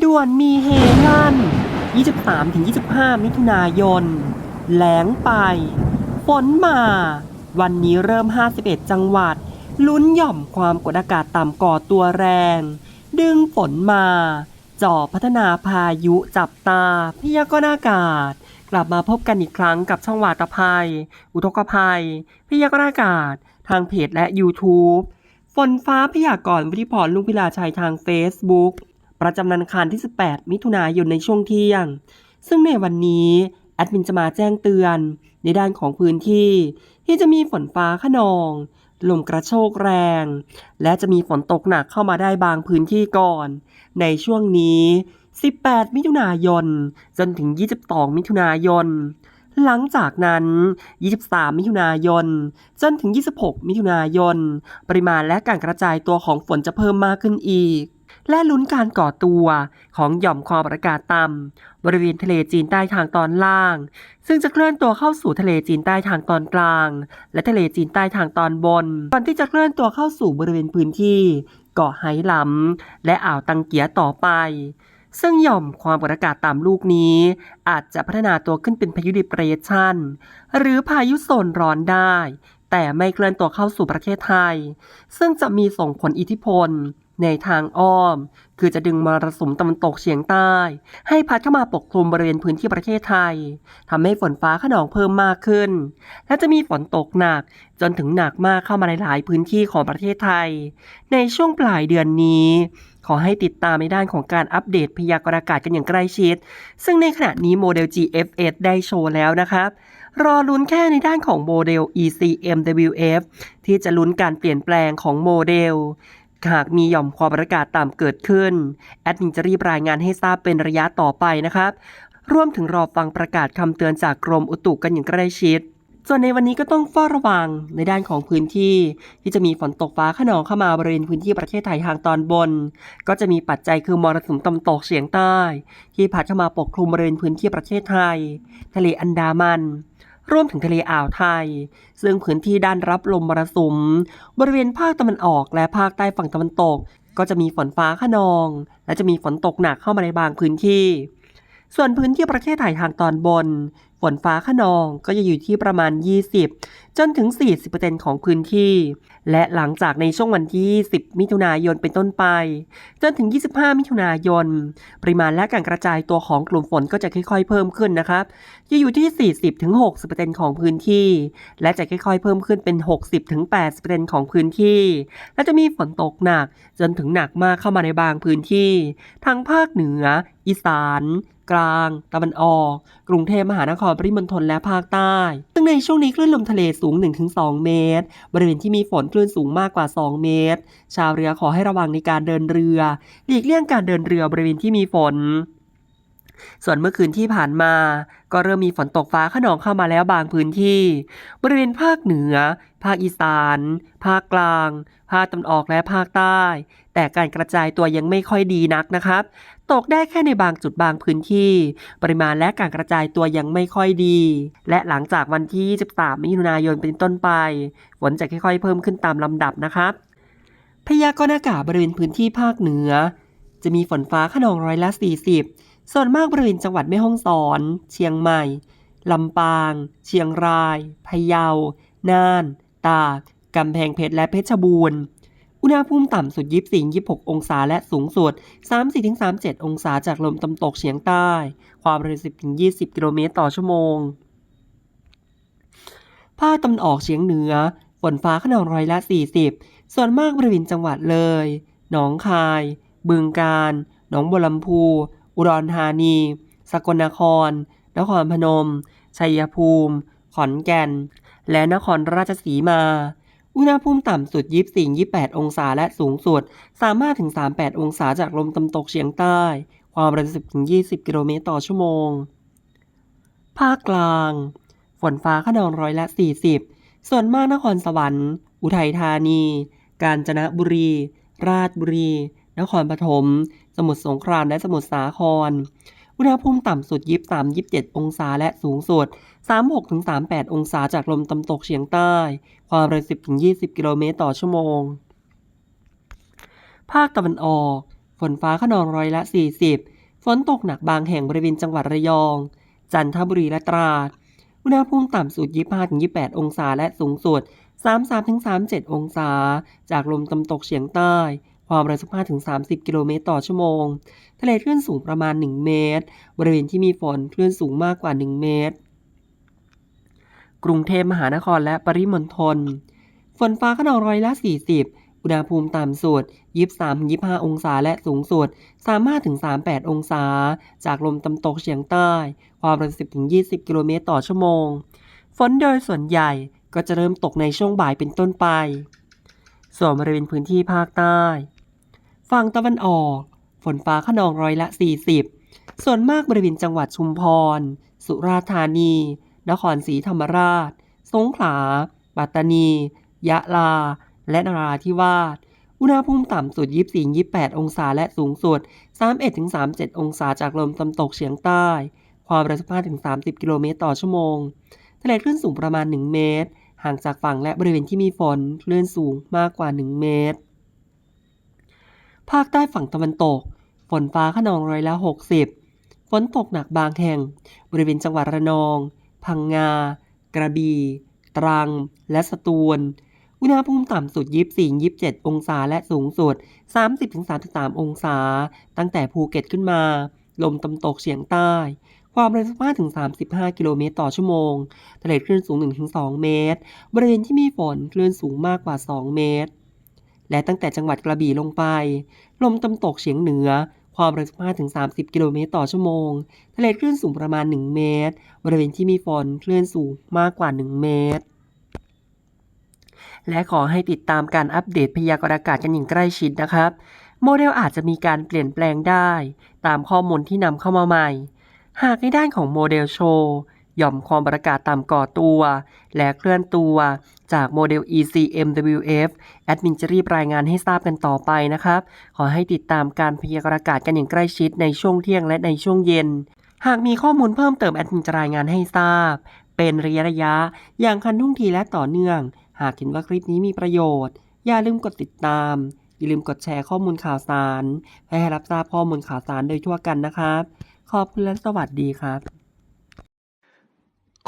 ด่วนมีเฮลั่น 23-25 มิถุนายน แหลงไป ฝนมา วันนี้เริ่ม 51 จังหวัด ลุ้นหย่อมความกดอากาศต่ำก่อตัวแรง ดึงฝนมา จ่อพัฒนาพายุจับตา พยากรณ์อากาศ กลับมาพบกันอีกครั้งกับช่องวาตภัย อุทกภัย พยากรณ์อากาศ ทางเพจและ YouTube ฝนฟ้าพยากรณ์วิทยพรลุงพิลาชัยทาง Facebook ประจำนันคารที่ 18 มิถุนายนในช่วงเที่ยง ซึ่งในวันนี้แอดมินจะมาแจ้งเตือน ในด้านของพื้นที่ ที่จะมีฝนฟ้าขนอง ลมกระโชกแรง และจะมีฝนตกหนักเข้ามาได้บางพื้นที่ก่อน ในช่วงนี้ 18 มิถุนายน จนถึง 22 มิถุนายน หลังจากนั้น 23 มิถุนายน จนถึง 26 มิถุนายน ปริมาณและการกระจายตัวของฝนจะเพิ่มมากขึ้นอีก และลุ้นการก่อตัวของหย่อมความอากาศต่ำบริเวณทะเลจีนใต้ทางตอนล่าง ซึ่งจะเคลื่อนตัวเข้าสู่ทะเลจีนใต้ทางตอนกลาง และทะเลจีนใต้ทางตอนบนก่อนที่จะเคลื่อนตัวเข้าสู่บริเวณพื้นที่เกาะไหหลำและอ่าวตังเกียต่อไป ซึ่งหย่อมความกดอากาศต่ำลูกนี้ อาจจะพัฒนาตัวขึ้นเป็นพายุดิเปรชันหรือพายุโซนร้อนได้ แต่ไม่เคลื่อนตัวเข้าสู่ประเทศไทย ซึ่งจะมีส่งผลอิทธิพล ในทางอ้อม คือจะดึงมรสุมตะวันตกเฉียงใต้ ให้พัดเข้ามาปกคลุมบริเวณพื้นที่ประเทศไทยทำให้ฝนฟ้าขนองเพิ่มมากขึ้น และจะมีฝนตกหนักจนถึงหนักมากเข้ามาในหลายพื้นที่ของประเทศไทย ในช่วงปลายเดือนนี้ขอให้ติดตามในด้านของการอัปเดตพยากรณ์อากาศกันอย่างใกล้ชิด ซึ่งในขณะนี้โมเดล GFS ได้โชว์แล้วนะครับ รอลุ้นแค่ในด้านของโมเดล ECMWF ที่จะลุ้นการเปลี่ยนแปลงของโมเดล หากมีหย่อมความกดอากาศต่ำเกิดขึ้น แอดมินจะรีบรายงานให้ทราบเป็นระยะต่อไปนะครับ ร่วมถึงรอฟังประกาศคำเตือนจากกรมอุตุกันอย่างใกล้ชิดส่วนในวันนี้ก็ต้องเฝ้าระวังในด้านของพื้นที่ ที่จะมีฝนตกฟ้าขนองเข้ามาบริเวณพื้นที่ประเทศไทยทางตอนบน ก็จะมีปัจจัยคือมรสุมตะวันตกเฉียงใต้ ที่พัดเข้ามาปกคลุมบริเวณพื้นที่ประเทศไทย ทะเลอันดามัน รวมถึงทะเลอ่าวไทย ซึ่งพื้นที่ด้านรับลมมรสุม บริเวณภาคตะวันออกและภาคใต้ฝั่งตะวันตก ก็จะมีฝนฟ้าขนอง และจะมีฝนตกหนักเข้ามาในบางพื้นที่ ส่วนพื้นที่ประเทศไทยทางตอนบน ฝนฟ้าขนองก็จะอยู่ที่ประมาณ 20 จนถึง 40%ของพื้นที่ และหลังจากในช่วงวันที่ 10 มิถุนายนเป็นต้นไป จนถึง 25 มิถุนายน ปริมาณและการกระจายตัวของกลุ่มฝนก็จะค่อยๆ เพิ่มขึ้นนะครับจะอยู่ที่ 40-60%ของพื้นที่ และจะค่อยๆ เพิ่มขึ้นเป็น 60-80%ของพื้นที่ และจะมีฝนตกหนัก จนถึงหนักมากเข้ามาในบางพื้นที่ ทั้งภาคเหนือ อีสาน กลาง ตะวันออก กรุงเทพมหานครปริมณฑลและภาคใต้ ซึ่งในช่วงนี้คลื่นลมทะเลสูง 1-2 เมตร บริเวณที่มีฝนคลื่นสูงมากกว่า 2 เมตร ชาวเรือขอให้ระวังในการเดินเรือ หลีกเลี่ยงการเดินเรือบริเวณที่มีฝนส่วนเมื่อคืนที่ผ่านมา ก็เริ่มมีฝนตกฟ้าขนองเข้ามาแล้วบางพื้นที่ บริเวณภาคเหนือ ภาคอีสาน ภาคกลาง ภาคตะวันออกและภาคใต้ แต่การกระจายตัวยังไม่ค่อยดีนักนะครับ ตกได้แค่ในบางจุดบางพื้นที่ ปริมาณและการกระจายตัวยังไม่ค่อยดี และหลังจากวันที่23มิถุนายนเป็นต้นไป ฝนจะค่อยๆ เพิ่มขึ้นตามลำดับนะครับ พยากรณ์อากาศบริเวณพื้นที่ภาคเหนือ จะมีฝนฟ้าขนองร้อยละ 40 ส่วนมากบริเวณจังหวัดแม่ฮ่องสอน เชียงใหม่ลำปาง เชียงราย พะเยา น่าน ตาก กำแพงเพชรและเพชรบูรณ์ อุณหภูมิต่ำสุด 24-26 องศาและสูงสุด 34-37 องศาจากลมตะวันตกเฉียงใต้ ความเร็ว 10-20 กิโลเมตรต่อชั่วโมง ภาคตะวันออกเฉียงเหนือ ฝนฟ้าขนองร้อยละ 40 ส่วนมากบริเวณจังหวัดเลย หนองคาย บึงกาฬ หนองบัวลำพู อุดรธานี สกลนคร นครพนม ชัยภูมิ ขอนแก่น และนครราชสีมา อุณหภูมิต่ำสุด 24-28 องศาและสูงสุด 35-38 องศาจากลมตะวันตกเฉียงใต้ ความเร็ว10-20 กิโลเมตรต่อชั่วโมง ภาคกลาง ฝนฟ้าขนองร้อยละ 40 ส่วนมากนครสวรรค์ อุทัยธานี กาญจนบุรี ราชบุรี นครปฐม สมุทรสงครามและสมุทรสาคร อุณหภูมิต่ำสุด 23-27 องศาและสูงสุด 36-38 องศาจากลมตะวันตกเฉียงใต้ ความเร็ว 10-20 กิโลเมตรต่อชั่วโมง ภาคตะวันออก ฝนฟ้าขนองร้อยละ 40 ฝนตกหนักบางแห่งบริเวณจังหวัดระยอง จันทบุรีและตราด อุณหภูมิต่ำสุด 25-28 องศาและสูงสุด 33-37 องศา จากลมตะวันตกเฉียงใต้ ความเร็ว 15-30 กิโลเมตรต่อชั่วโมง ทะเลคลื่นสูงประมาณ 1 เมตร บริเวณที่มีฝนคลื่นสูงมากกว่า 1 เมตร กรุงเทพมหานครและปริมณฑล ฝนฟ้าขนองร้อยละ 40 อุณหภูมิต่ำสุด 23-25 องศาและสูงสุด 35-38 องศา จากลมตะวันตกเฉียงใต้ ความเร็ว10-20 กิโลเมตรต่อชั่วโมง ฝนโดยส่วนใหญ่ก็จะเริ่มตกในช่วงบ่ายเป็นต้นไป ส่วนบริเวณพื้นที่ภาคใต้ ฝั่งตะวันออก ฝนฟ้าขนองร้อยละ 40 ส่วนมากบริเวณจังหวัดชุมพร สุราษฎร์ธานี นครศรีธรรมราช สงขลา ปัตตานี ยะลา และนราธิวาส อุณหภูมิต่ำสุด 24-28 องศาและสูงสุด 31-37 องศาจากลมตะวันตกเฉียงใต้ ความเร็ว15-30 กิโลเมตรต่อชั่วโมง ทะเลคลื่นสูงประมาณ 1 เมตร ห่างจากฝั่งและบริเวณที่มีฝนคลื่นสูงมากกว่า 1 เมตร ภาคใต้ฝั่งตะวันตก ฝนฟ้าขนองร้อยละ 60 ฝนตกหนักบางแห่ง บริเวณจังหวัดระนอง พังงา กระบี่ ตรัง และสตูล อุณหภูมิต่ำสุด 24-27 องศาและสูงสุด 30-33 องศา ตั้งแต่ภูเก็ตขึ้นมา ลมตะวันตกเฉียงใต้ ความเร็ว15-35 กิโลเมตรต่อชั่วโมง ทะเลคลื่นสูง 1-2 เมตร บริเวณที่มีฝนคลื่นสูงมากกว่า 2 เมตร และตั้งแต่จังหวัดกระบี่ลงไป ลมตะวันตกเฉียงเหนือ ความเร็ว15-30 กิโลเมตรต่อชั่วโมง ทะเลคลื่นสูงประมาณ 1 เมตร บริเวณที่มีฝนคลื่นสูงมากกว่า 1 เมตร และขอให้ติดตามการอัปเดตพยากรณ์อากาศกันอย่างใกล้ชิดนะครับ โมเดลอาจจะมีการเปลี่ยนแปลงได้ ตามข้อมูลที่นำเข้ามาใหม่ หากในด้านของโมเดลโชว์ หย่อมความกดอากาศต่ำก่อตัว และเคลื่อนตัวจากโมเดล ECMWF แอดมินจะรีบรายงานให้ทราบกันต่อไปนะครับ ขอให้ติดตามการพยากรณ์อากาศกันอย่างใกล้ชิดในช่วงเที่ยงและในช่วงเย็น หากมีข้อมูลเพิ่มเติมแอดมินจะรายงานให้ทราบ เป็นระยะระยะ อย่างคันทุ่งทีและต่อเนื่อง หากเห็นว่าคลิปนี้มีประโยชน์ อย่าลืมกดติดตาม อย่าลืมกดแชร์ข้อมูลข่าวสารให้รับทราบข้อมูลข่าวสารโดยทั่วกันนะครับ ขอบคุณและสวัสดีครับ